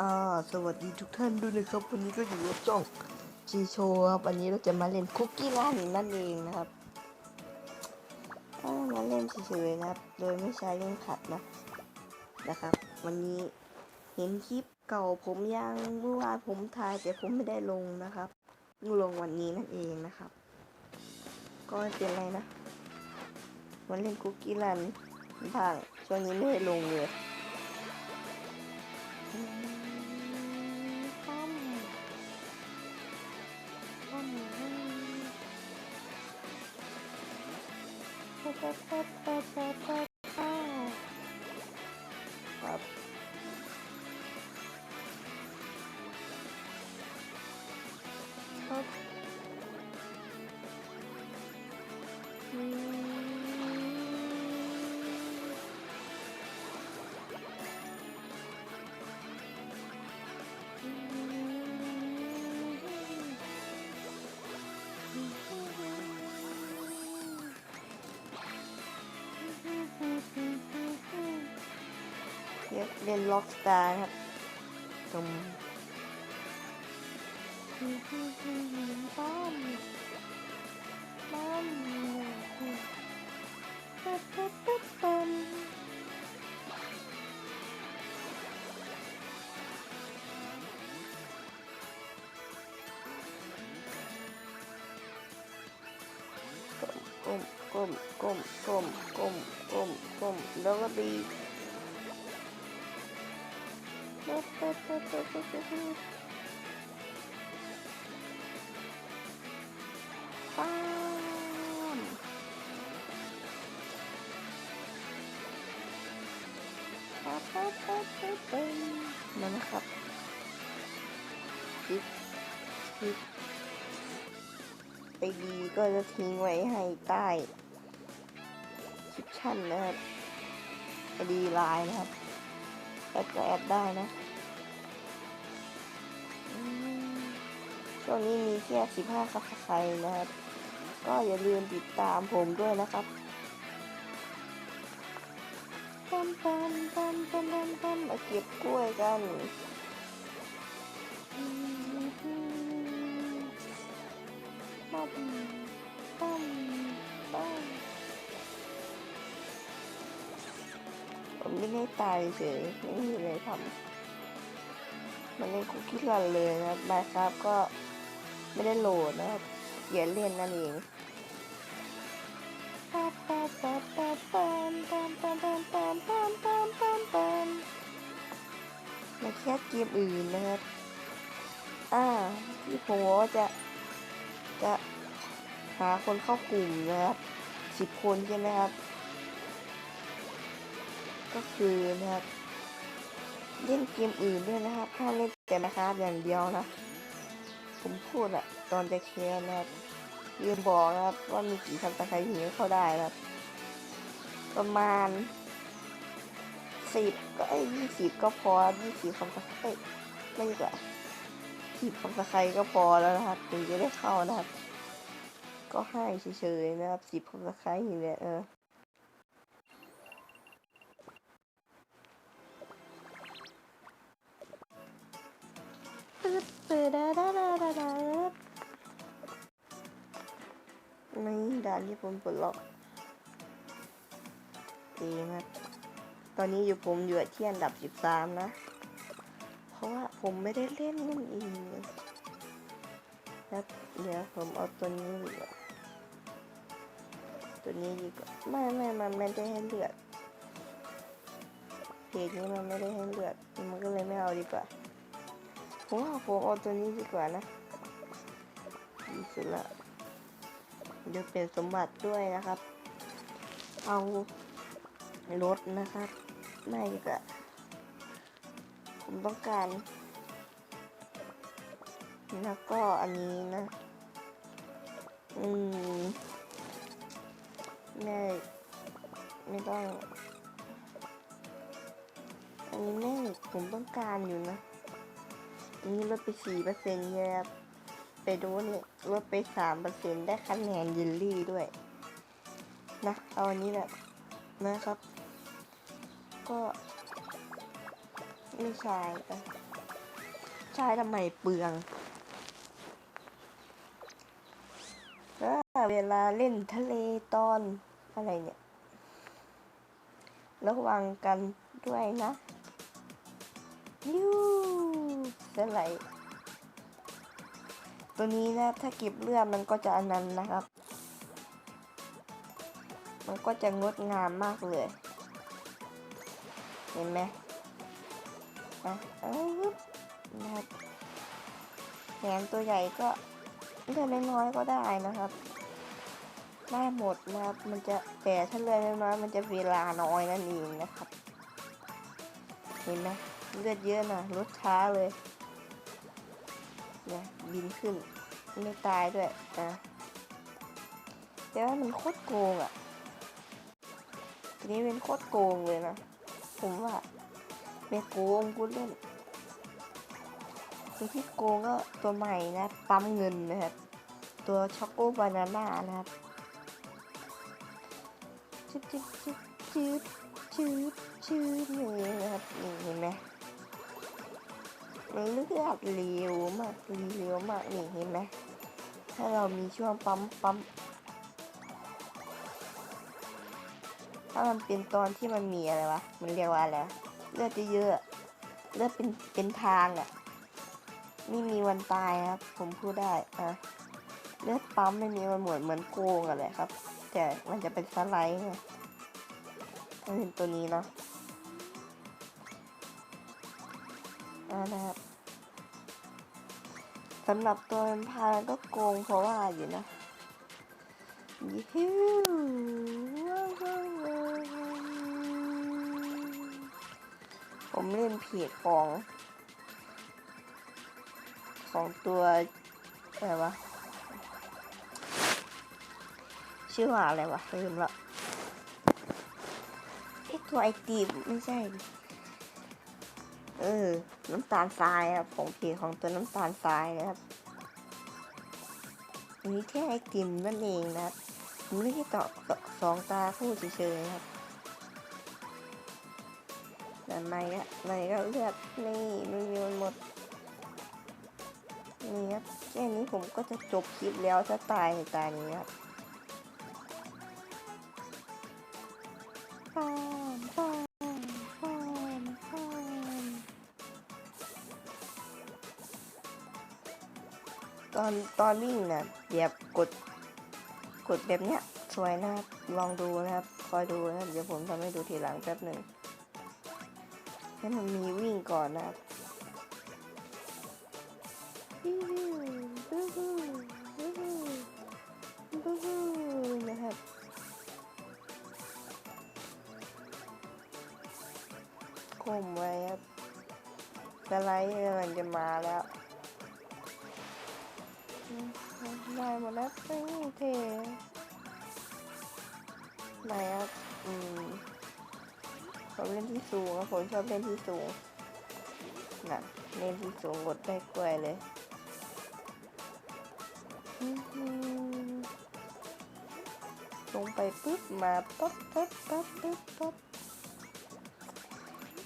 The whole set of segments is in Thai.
อ่าสวัสดีทุกท่านด้วยนะครับ วันนี้ก็อยู่กับจ้องจีโชครับวันนี้เราจะมาเล่นคุกกี้รันนั่นเองนะครับมาเล่นเฉยๆนะครับ โดยไม่ใช้เล่นผัดนะนะครับ วันนี้เห็นคลิปเก่าผมยังเมื่อวานผมถ่ายแต่ผมไม่ได้ลงนะครับเพิ่งลงวันนี้นั่นเองนะครับ ก็เป็นไรนะมาเล่นคุกกี้รันบ้างช่วงนี้ไม่ได้ลงเลย pa pa pa pa pa เล่นล็อกสตาร์ครับตรงป้อมป้อมปั๊บปั๊บปั๊บปั๊มก้มก้มก้มก้มก้มก้มก้มแล้วก็ดี ปั๊บปั๊บปั๊บปั๊บปั๊บปั๊บปั๊บปั๊มปั๊บปั๊บปั๊บปั๊บปั๊มนั่นนะครับคลิปคลิปไปดีก็จะทิ้งไว้ให้ใต้คลิปชั่นนะครับไปดีไลน์นะครับแอดก็แอดได้นะ ช่วงนี้มีแค่สิบห้าคับใครนะครับ ก็อย่าลืมติดตามผมด้วยนะครับปัมปัมปัมปัมปัมปัมมาเก็บกล้วยกันปัมปัมปัมผมไม่ได้ตายเฉยไม่มีอะไรทำ มันเล่นคุกกี้รันเลยนะครับไมครับก็ไม่ได้โหลดนะครับอย่าเล่นนั่นเองมาแค่เกมอื่นนะครับ อ่า ที่ผมว่าจะ จะหาคนเข้ากลุ่มนะครับสิบคนใช่ไหมครับ ก็คือนะครับ เล่นเกมอื่นด้วยนะครับห้ามเล่นแต่นะครับอย่างเดียวนะ ผมพูดอะตอนจะแคร์นะครับยืมบอกนะครับว่ามีกี่คำตะไคร้ถึงเข้าได้นะครับ ประมาณสิบก็ไอ้ยี่สิบก็พอยี่สิบคำตะไคร้ไม่ดีกว่าสิบคำตะไคร้ก็พอแล้วนะครับถึงจะได้เข้านะครับ ก็ให้เฉยๆนะครับสิบคำตะไคร้อย่างเนี้ยเออ ปึ๊ดปึ๊ดดาดาดาดาดานี่ด่านที่ผมปลดล็อกดีครับตอนนี้อยู่ผมอยู่ที่อันดับ 13 นะ เพราะว่าผมไม่ได้เล่นนั่นเองแล้วเดี๋ยวผมเอาตัวนี้ดีกว่าตัวนี้ดีกว่าไม่ไม่มันไม่ได้ให้เลือดเพจนี้มันไม่ได้ให้เลือดมันก็เลยไม่เอาดีกว่า ผมว่าผมเอาตัวนี้ดีกว่านะดีสุดละเดี๋ยวเป็นสมบัติด้วยนะครับ เอารถนะครับ ไม่ดีกว่าผมต้องการแล้วก็อันนี้นะ อืมไม่ไม่ต้อง อันนี้ไม่ผมต้องการอยู่นะ นนี้ลดไปสี่เปอร์เซ็นต์เนี่ยครับไปดูเนี่ยลดไปสามเปอร์เซ็นต์ได้คะแนนยินลี่ด้วย นะเอาอันนี้แหละนะครับ ก็ไม่ใช่ไปใช้ทำไมเปลืองเวลาเล่นทะเลตอนอะไรเนี่ยระวังกันด้วยนะยู สไลด์ตัวนี้นะถ้าเก็บเลือดมันก็จะอันนั้นนะครับ มันก็จะงดงามมากเลย เห็นไหมอะเอ้ยนะครับแขนตัวใหญ่ก็เลือดน้อยๆก็ได้นะครับ ได้หมดนะครับ มันจะแต่ถ้าเลือดน้อยมันจะเวลาน้อยนั่นเองนะครับ เห็นไหมเลือดเยอะนะลดช้าเลย นี่ยบินขึ้น ไม่ตายด้วยนะแต่ว่ามันโคตรโกงอะทีนี้เป็นโคตรโกงเลยนะ ผมว่าไม่โกงกูเล่นตัวที่โกงก็ตัวใหม่นะ ปั๊มเงินนะครับ ตัวช็อกโกบานาน่านะครับชิบชิบชิบชิบชิบชิบอย่างนี้นะครับนี่เห็นไหม เลือดเร็วมากเร็วมากนี่เห็นไหมถ้าเรามีช่วงปั๊มปั๊มถ้ามันเป็นตอนที่มันมีอะไรวะมันเรียกว่าอะไรเลือดเยอะๆเลือดเป็นเป็นทางอะไม่มีวันตายครับ ผมพูดได้อะเลือดปั๊มไม่มีมันเหมือนเหมือนโกงอะไรครับ แต่มันจะเป็นสไลด์ไงเป็นตัวนี้เนาะอ่านะครับ สำหรับตัวเป็นพายก็โกงเพราะว่าอยู่นะยิฮิวผมเล่นเพจของ ของตัวอะไรวะ ชื่อว่าอะไรวะลืมละไอตัวไอติมไม่ใช่ เออ น้ำตาลทรายครับของเพจของตัวน้ำตาลทรายนะครับอันนี้แค่ไอติมนั่นเองนะครับมันไม่ใช่ต่อต่อสองตาคู่เฉยๆครับแต่ในก็ในก็เลือดนี่มันมีมันหมดนี่ครับแค่นี้ผมก็จะจบคลิปแล้วถ้าตายในตายนี้ครับ ตอนตอนวิ่งนะแบบกด กดแบบเนี้ยสวยนะครับ ลองดูนะครับ คอยดูนะครับ เดี๋ยวผมทำให้ดูทีหลังแป๊บหนึ่ง ให้มันมีวิ่งก่อนนะครับบูฮูบูฮูบูฮูบูฮูนะครับคมไว้ครับสไลด์กำลังจะมาแล้ว ได้หมดแล้วตึ้งเทไหนครับอืมผมเล่นที่สูงครับผมชอบเล่นที่สูงน่ะเล่นที่สูงกดได้กล้วยเลยลงไปปุ๊บมาปั๊บปั๊บปั๊บปั๊บปั๊บ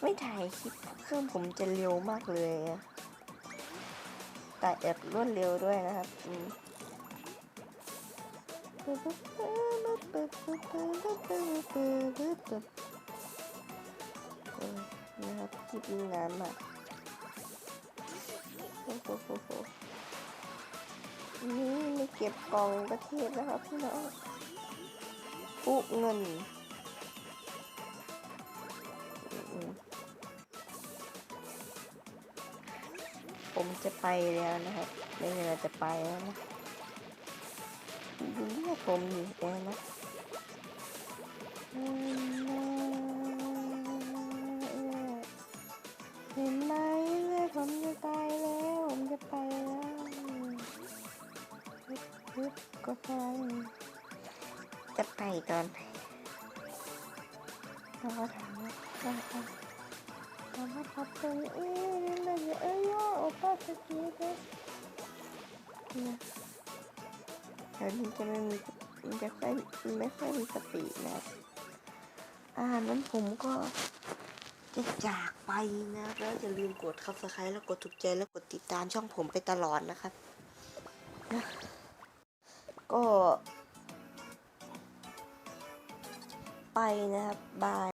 ไม่ถ่ายคลิปเครื่องผมจะเร็วมากเลยอะ แต่แอบรวดเร็วด้วยนะครับอืมนะครับคลิปนี้นานมากโอ้โหโหโหนี่มีเก็บกล่องประเทศนะครับพี่น้องปุ๊เงิน ผมจะไปแล้วนะครับไม่เวลาจะไปแล้วนะดูเรียกผมอยู่แล้นะเห็นไหมเลยผมจะตายแล้วผมจะไปแล้วปึ๊บก็ไปจะไปตอนไหนเราก็ถามว่า เราทำถามว่าพับตรงเอ้ยนี่เลยเอ้ยย่อโอป้าสกีเลยนะแถวนี้จะไม่มีจะค่อยไม่ค่อยมีสตินะครับอาหานั้นผมก็จะจากไปนะแล้วอย่าลืมกด subscribe แล้วกดถูกใจแล้วกดติดตามช่องผมไปตลอดนะครับนะก็ ไปนะครับบาย